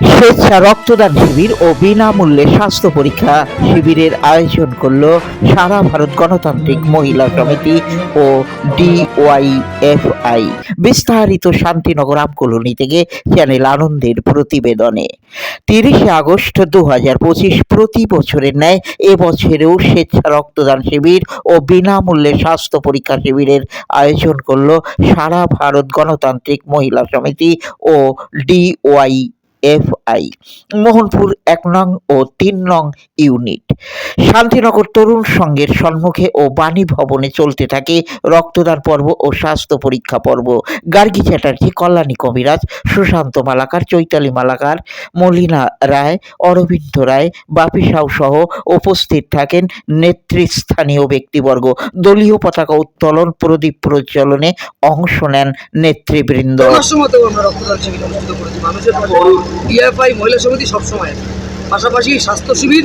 স্বেচ্ছা রক্তদান শিবির ও বিনামূল্যে স্বাস্থ্য পরীক্ষা শিবিরের আয়োজন করল সারা ভারত গণতান্ত্রিক মহিলা সমিতি ও ডিওয়াইএফআই। বিস্তারিত শান্তিনগর আপ কলোনি থেকে চ্যানেল আনন্দের প্রতিবেদনে। তিরিশে আগস্ট দু হাজার পঁচিশ প্রতি বছরের ন্যায় এবছরেও স্বেচ্ছা রক্তদান শিবির ও বিনামূল্যে স্বাস্থ্য পরীক্ষা শিবিরের আয়োজন করল সারা ভারত গণতান্ত্রিক মহিলা সমিতি ও ডিওয়াই এফআই, মোহনপুর এক নং ও তিন নং ইউনিট। শান্তিনগর তরুণ সংঘের সম্মুখে ও বাণী ভবনে চলতে থাকে রক্তদান পর্ব ও স্বাস্থ্য পরীক্ষা পর্ব। গার্গী চ্যাটার্জি, কল্যাণী কবিরাজ, সুশান্ত মালাকার, চৈতালি মালাকার, মলিনা রায়, অরবিন্দ রায়, বাপি সাউ সহ উপস্থিত থাকেন নেতৃস্থানীয় ব্যক্তিবর্গ। দলীয় পতাকা উত্তোলন, প্রদীপ প্রজ্বলনে অংশ নেন নেতৃবৃন্দ। ডিএফআই মহিলা সমিতি সবসময় আছে। পাশাপাশি স্বাস্থ্য শিবির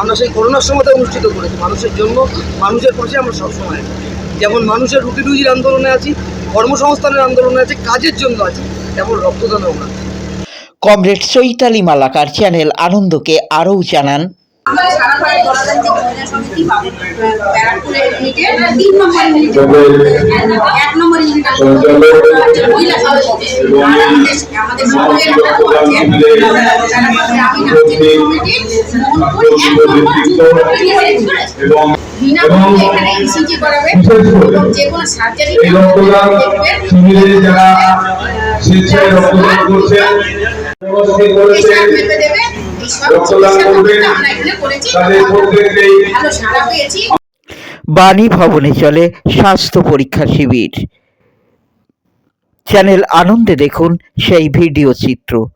আমরা সেই করোনার সময়তে অনুষ্ঠিত করেছি। মানুষের জন্য, মানুষের পাশে আমরা সবসময় আছি। যেমন মানুষের রুটি রুজির আন্দোলনে আছি, কর্মসংস্থানের আন্দোলনে আছে, কাজের জন্য আছি, তেমন রক্তদানও আমরা কমরেড চৈতালি মালাকার চ্যানেল আনন্দকে আরও জানান এবং বিনামূল্যে এখানে ইসিজি করাবে এবং যে কোনো সার্জারি শিবিরে যারা স্বেচ্ছায় রক্তদান করছেন বাণী ভবনে চলে স্বাস্থ্য পরীক্ষা শিবির। চ্যানেল আনন্দে দেখুন সেই ভিডিও চিত্র।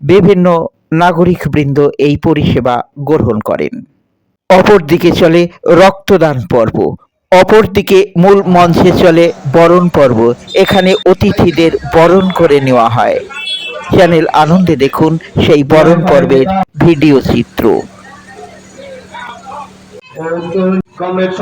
বিভিন্ন নাগরিকবৃন্দ এই পরিষেবা গ্রহণ করেন। অপরদিকে চলে রক্তদান পর্ব। অপরদিকে মূল মঞ্চে চলে বরণ পর্ব। এখানে অতিথিদের বরণ করে নেওয়া হয়। চ্যানেল আনন্দে দেখুন সেই বরণ পর্বের ভিডিও চিত্র। কমরেড